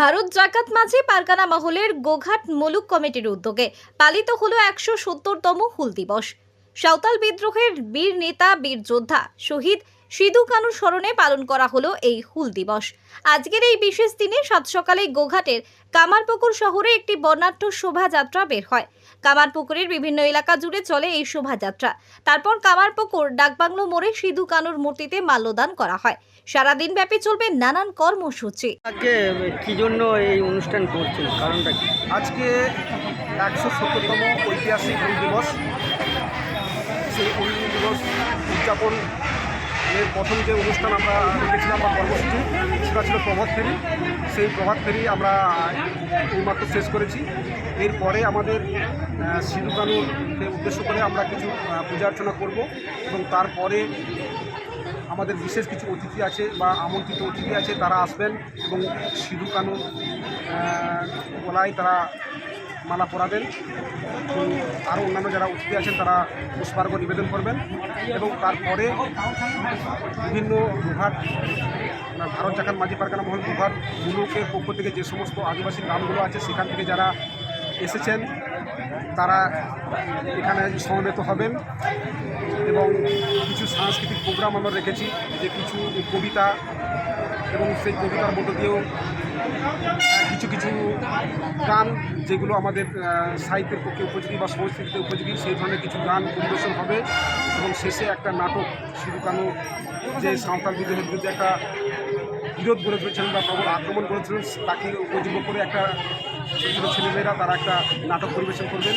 ভারত জাকাত মাঝে পারকানা মহলের গোঘাট মুলুক কমিটির উদ্যোগে পালিত হলো একশো সত্তরতম হুল দিবস। সাঁওতাল বিদ্রোহের বীর নেতা, বীর যোদ্ধা, শহীদ সিধু কানুর স্মরণে পালন করা হলো এই হুল দিবস। আজকের এই বিশেষ দিনে সাত সকালে গোঘাটের কামারপুকুর শহরে একটি বর্ণাঢ্য শোভাযাত্রা বের হয়। কামারপুকুরের বিভিন্ন এলাকা জুড়ে চলে এই শোভাযাত্রা। তারপর কামারপুকুর ডাকবাংলো মোড়ে সিধু কানুর মূর্তিতে মাল্যদান করা হয়। সারাদিন ব্যাপী চলবে নানান কর্মসূচি। আজকে কি জন্য এই অনুষ্ঠান করছেন? কারণটা কি? আজকে একশো সত্তরতম ঐতিহাসিক হুল দিবস। সেই হুল দিবস উদযাপন এর প্রথম যে অনুষ্ঠান আমরা রেখেছিলাম বা কর্মসূচি সেটা ছিল প্রভাত ফেরি। সেই প্রভাত ফেরি আমরা এইমাত্র শেষ করেছি। এরপরে আমাদের আহ, সিধু কানুরকে উদ্দেশ্য করে আমরা কিছু পূজা অর্চনা করব এবং তারপরে আমাদের বিশেষ কিছু অতিথি আছে বা আমন্ত্রিত অতিথি আছে তারা আসবেন এবং সিধু কানু আহ, গলায় তারা মালা পরাবেন। এবং আরও অন্যান্য যারা অতিথি আছেন, তারা পুষ্পার্ঘ নিবেদন করবেন এবং তারপরে বিভিন্ন মানে ভারত জাকান মাঝি পারখানা মহল বিভাগ মুলুকের পক্ষ থেকে যে সমস্ত আদিবাসী গ্রামগুলো আছে, সেখান থেকে যারা এসেছেন, তারা এখানে সমবেত হবেন এবং কিছু সাংস্কৃতিক প্রোগ্রাম আমরা রেখেছি, যে কিছু কবিতা এবং সেই কবিতার মধ্য দিয়েও কিছু কিছু গান যেগুলো আমাদের সাহিত্যের পক্ষে উপযোগী বা সংস্কৃতিতে উপযোগী, সেই ধরনের কিছু গান পরিবেশন হবে এবং শেষে একটা নাটক শুরু কানু যে সাঁওতাল বিদ্রোহের বিরুদ্ধে একটা বিরোধ গড়ে তুলেছিলেন বা প্রবল আক্রমণ করেছিলেন, তাকে উপযোগ্য করে একটা ছোটো ছোটো ছেলেমেয়েরা তারা একটা নাটক পরিবেশন করবেন।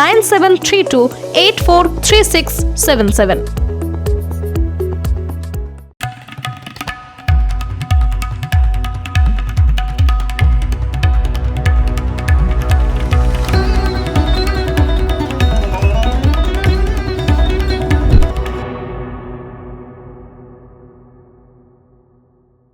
nine seven three two eight four three six seven seven